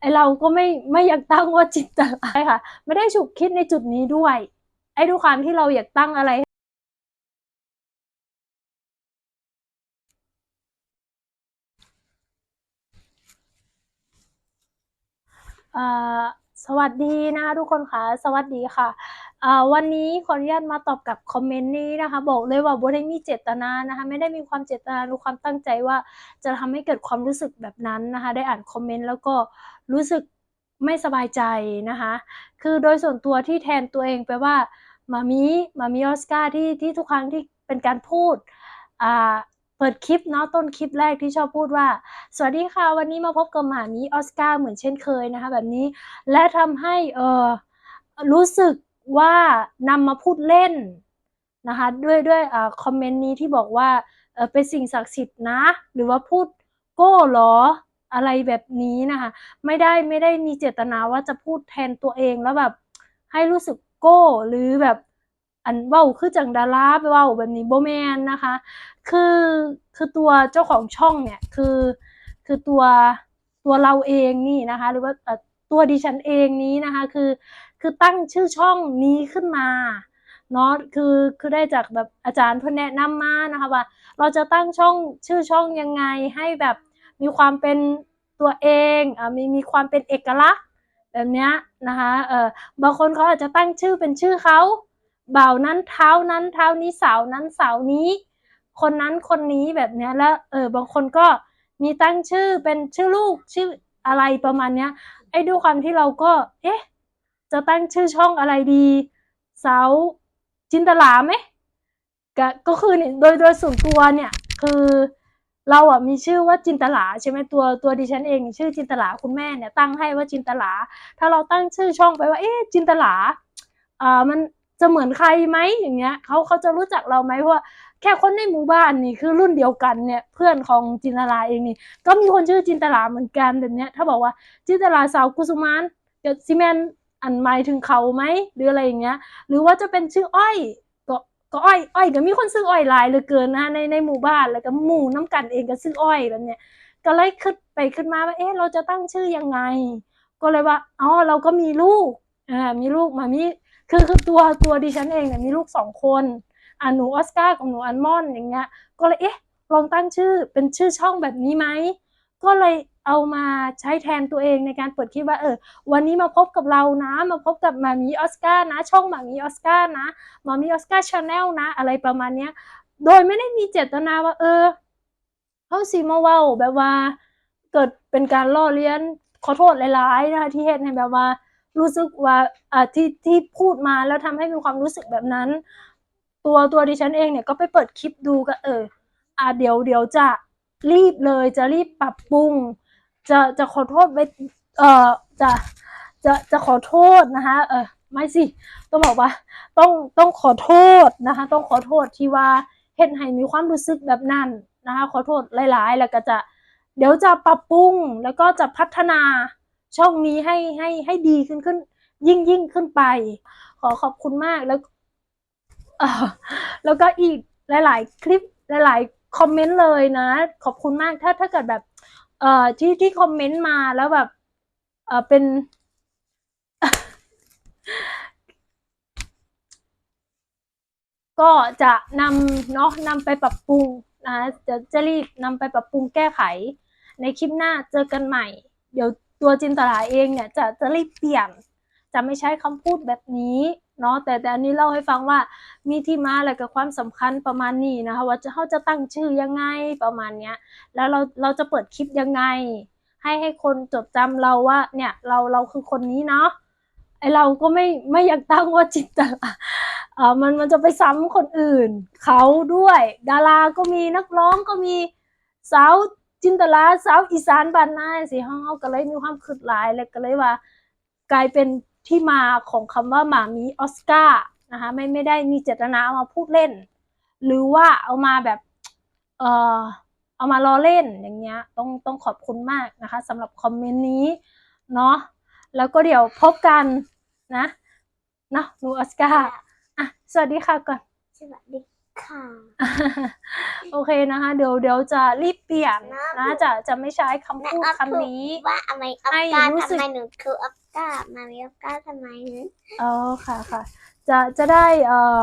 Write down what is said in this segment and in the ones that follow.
ไอเราก็ไม่ไม่อยากตั้งว่าจิตตลาค่ะ ไม่ได้ฉุกคิดในจุดนี้ด้วย ไอ้ด้วยความที่เราอยากตั้งอะไรสวัสดีนะคะทุกคนค่ะ สวัสดีค่ะ วันนี้ขออนุญาตมาตอบกับคอมเมนต์นี้นะคะ บอกเลยว่าบ่ได้มีเจตนานะคะ ไม่ได้มีความเจตนาหรือความตั้งใจว่าจะทำให้เกิดความรู้สึกแบบนั้นนะคะ ได้อ่านคอมเมนต์แล้วก็รู้สึกไม่สบายใจนะคะ คือโดยส่วนตัวที่แทนตัวเองไปว่ามามีมามีออสการ์ที่ที่ทุกครั้งที่เป็นการพูดอ่าเปิดคลิปเนาะต้นคลิปแรกที่ชอบพูดว่า สวัสดีค่ะวันนี้มาพบกับหมามีออสการ์เหมือนเช่นเคยนะคะ แบบนี้และทำให้เออรู้สึก ว่านำมาพูดเล่นนะคะด้วยด้วยอคอมเมนต์นี้ที่บอกว่าเป็นสิ่งศักดิ์สิทธิ์นะ หรือว่าพูดโก้หรออะไรแบบนี้นะคะไม่ได้ไม่ได้มีเจตนาว่าจะพูดแทนตัวเองแล้วแบบให้รู้สึกโก้หรือแบบอันเว้าคือจังดาราไปเว้าแบบนี้โบแมนนะคะ คือคือตัวเจ้าของช่องเนี่ยคือคือตัวตัวเราเองนี่นะคะ หรือว่าตัวดิฉันเองนี้นะคะ คือ คือตั้งชื่อช่องนี้ขึ้นมาเนาะคือคือได้จากแบบอาจารย์เพื่อนแนะนำมานะคะว่า เราจะตั้งช่องชื่อช่องยังไงให้แบบมีความเป็นตัวเองอ่ามีมีความเป็นเอกลักษณ์แบบเนี้ยนะคะเออบางคนเขาอาจจะตั้งชื่อเป็นชื่อเขาบ่าวนั้นเท้านั้นเท้านี้สาวนั้นสาวนี้ คนนั้นคนนี้แบบเนี้ยแล้วเออบางคนก็มีตั้งชื่อเป็นชื่อลูกชื่ออะไรประมาณเนี้ยไอ้ด้วยความที่เราก็ เอ๊ะ จะตั้งชื่อช่องอะไรดีสาวจินตลาไหมก็ก็คือเนี่ยโดยโดยส่วนตัวเนี่ยคือเราอะมีชื่อว่าจินตลาใช่ไหมตัวตัวดิฉันเอง ชื่อจินตลาคุณแม่เนี่ยตั้งให้ว่าจินตลา ถ้าเราตั้งชื่อช่องไปว่า เอ๊ะจินตลาอ่ามันจะเหมือนใครไหมอย่างเงี้ยเขาเขาจะรู้จักเราไหมเพราะแค่คนในหมู่บ้านนี่คือรุ่นเดียวกันเนี่ยเพื่อนของจินตลาเองนี่ ก็มีคนชื่อจินตลาเหมือนกันแบบเนี้ยถ้าบอกว่าจินตลาสาวกุสุมานจะซีเมน อันหมายถึงเขาไหมหรืออะไรอย่างเงี้ย หรือว่าจะเป็นชื่ออ้อยก็ก็อ้อยอ้อยก็มีคนซื้ออ้อยหลายเหลือเกินนะในในหมู่บ้านแล้วก็หมู่น้ำกันเองก็ซื้ออ้อยแบบเนี้ยก็เลยขึ้นไปขึ้นมาว่าเอ๊ะเราจะตั้งชื่อยังไง ก็เลยว่าอ๋อเราก็มีลูกอ่ามีลูกมามีคือคือตัวตัวดิฉันเองเนี่ยมีลูกสองคนอ่าหนูออสการ์กับหนูอันมอนอย่างเงี้ย ก็เลยเอ๊ะลองตั้งชื่อเป็นชื่อช่องแบบนี้ไหมก็เลย เอามาใช้แทนตัวเองในการเปิดคลิปว่าเออวันนี้มาพบกับเรานะมาพบกับมามีออสการ์นะ ช่องมามีออสการ์นะมามีออสการ์ชาแนลนะ อะไรประมาณเนี้ยโดยไม่ได้มีเจตนาว่า เออเขาสิมาเว้าแบบว่า เกิดเป็นการล่อเลียนขอโทษหลายๆนะคะที่เฮ็ดให้แบบว่า รู้สึกว่าอ่าที่ที่พูดมาแล้วทำให้มีความรู้สึกแบบนั้น ตัวตัวดิฉันเองเนี่ยก็ไปเปิดคลิปดูก็เอออ่าเดี๋ยวเดี๋ยวจะรีบเลยจะรีบปรับปรุง จะจะขอโทษไปเอ่อจะจะจะขอโทษนะคะเออไม่สิต้องบอกว่าต้องต้องขอโทษนะคะ ต้องขอโทษที่ว่าเฮ็ดให้มีความรู้สึกแบบนั้นนะคะ ขอโทษหลาย ๆ แล้วก็จะเดี๋ยวจะปรับปรุงแล้วก็จะพัฒนาช่องนี้ให้ให้ให้ดีขึ้นขึ้น ยิ่งยิ่งขึ้นไป ขอขอบคุณมากแล้วเออแล้วก็อีกหลาย ๆ คลิปหลาย ๆ คอมเมนต์เลยนะ ขอบคุณมากถ้าถ้าเกิดแบบ เอ่อที่ที่คอมเมนต์มาแล้วแบบ เอ่อเป็น ก็จะนำเนาะนำไปปรับปรุงนะจะจะรีบนำไปปรับปรุงแก้ไข ในคลิปหน้าเจอกันใหม่ เดี๋ยวตัวจินตลาเองเนี่ยจะจะรีบเปลี่ยน จะไม่ใช้คำพูดแบบนี้ เนาะแต่แต่อันนี้เล่าให้ฟังว่ามีที่มาอะไรกับความสำคัญประมาณนี้นะคะ ว่าจะเขาจะตั้งชื่อยังไงประมาณเนี้ย แล้วเราเราจะเปิดคลิปยังไง ให้ให้คนจดจำเราว่าเนี่ยเราเราคือคนนี้เนาะไอเราก็ไม่ไม่อยากตั้งว่าจินตลาเอ่อมันมันจะไปซ้ำคนอื่น เขาด้วย ดาราก็มีนักร้องก็มีสาวจินตลาสาวอีสานบ้านนาสิเฮาก็เลยมีความคิดหลายแล้วก็เลยว่า กลายเป็น ที่มาของคำว่าหมามีออสการ์นะคะไม่ไม่ได้มีเจตนาเอามาพูดเล่น หรือว่าเอามาแบบเอ่อเอามาล้อเล่นอย่างเงี้ยต้องต้องขอบคุณมากนะคะสำหรับคอมเมนต์นี้เนาะแล้วก็เดี๋ยวพบกันนะเนาะหนูออสการ์อะสวัสดีค่ะก่อนสวัสดีค่ะ โอเคนะคะ เดี๋ยวเดี๋ยวจะรีบเปลี่ยนนะนะจะจะไม่ใช้คำพูดแม่ออฟคำนี้ว่าทำไมออฟให้ก้ารู้สึก มหนูคือออฟก้ามามีออฟก้าทำไมหนูอ๋อค่ะค่ะ จะจะได้เอ่อ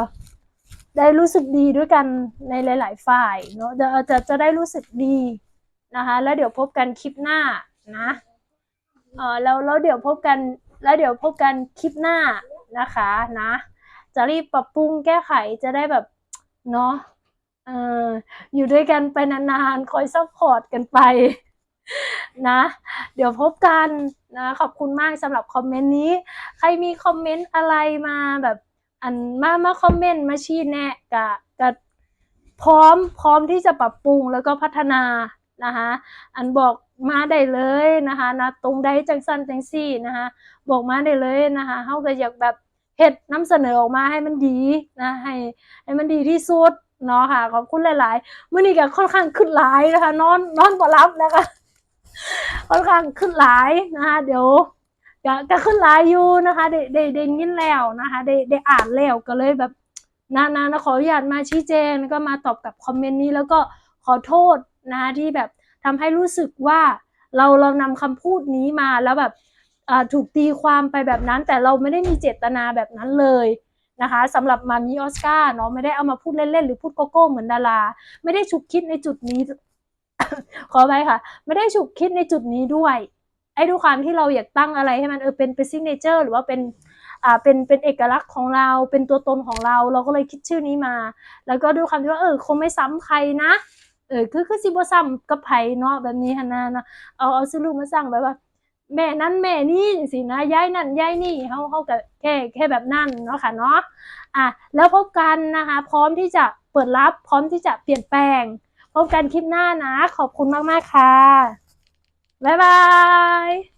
ได้รู้สึกดีด้วยกันในหลาย ๆ ฝ่ายเนาะจะจะจะได้รู้สึกดีนะคะ แล้วเดี๋ยวพบกันคลิปหน้านะเออแล้วแล้วเดี๋ยวพบกันแล้วเดี๋ยวพบกันคลิปหน้านะคะนะ จะรีบปรับปรุงแก้ไขจะได้แบบเนาะเอออยู่ด้วยกันไปนานๆ คอยซัพพอร์ตกันไป นะ เดี๋ยวพบกันนะขอบคุณมากสำหรับคอมเมนต์นี้ ใครมีคอมเมนต์อะไรมาแบบอันมามาคอมเมนต์มาชี้แนะกะกะพร้อมพร้อมที่จะปรับปรุงแล้วก็พัฒนานะคะอันบอกมาได้เลยนะคะนะตรงใดจังสันจังซี่นะคะบอกมาได้เลยนะคะเฮาก็อยากแบบเฮ็ดนำเสนอออกมาให้มันดีนะให้ให้มันดีที่สุดเนาะค่ะขอบคุณหลายๆมื้อนี้ก็ค่อนข้างขึ้นหลายนะคะนอนนอนบ่หลับนะคะ ค่อนข้างขึ้นหลายนะคะเดี๋ยวก็ก็ขึ้นไลน์อยู่นะคะได้ได้ได้ยินแล้วนะคะได้ได้อ่านแล้วก็เลยแบบนานานะขออนุญาตมาชี้แจงแล้วก็มาตอบกับคอมเมนต์นี้แล้วก็ขอโทษนะคะที่แบบทำให้รู้สึกว่าเราเรานำคำพูดนี้มาแล้วแบบถูกตีความไปแบบนั้น แต่เราไม่ได้มีเจตนาแบบนั้นเลยนะคะสำหรับมามีออสการ์เนาะไม่ได้เอามาพูดเล่นๆ หรือพูดโกโก้เหมือนดารา ไม่ได้ฉุกคิดในจุดนี้ ขอไปค่ะ ไม่ได้ฉุกคิดในจุดนี้ด้วย ไอ้ด้วยความที่เราอยากตั้งอะไรให้มันเออเป็นเป็นซิกเนเจอร์หรือว่าเป็นอ่าเป็นเป็นเอกลักษณ์ของเรา เป็นตัวตนของเรา เราก็เลยคิดชื่อนี้มา แล้วก็ด้วยความที่ว่าเออคงไม่ซ้ำใครนะเออคือคือซิบซ้ำกับไผเนาะแบบนี้ฮะนะเนาะเอาเอาซื้อลูกมาสั่งแบบว่า แม่นั้นแม่นี่สินะย้ายนั่นย้ายนี่เขาเขากับแค่แค่แบบนั่นเนาะค่ะเนาะอะแล้วพบกันนะคะ พร้อมที่จะเปิดรับพร้อมที่จะเปลี่ยนแปลง พบกันคลิปหน้านะ ขอบคุณมาก ๆ ค่ะ บ๊ายบาย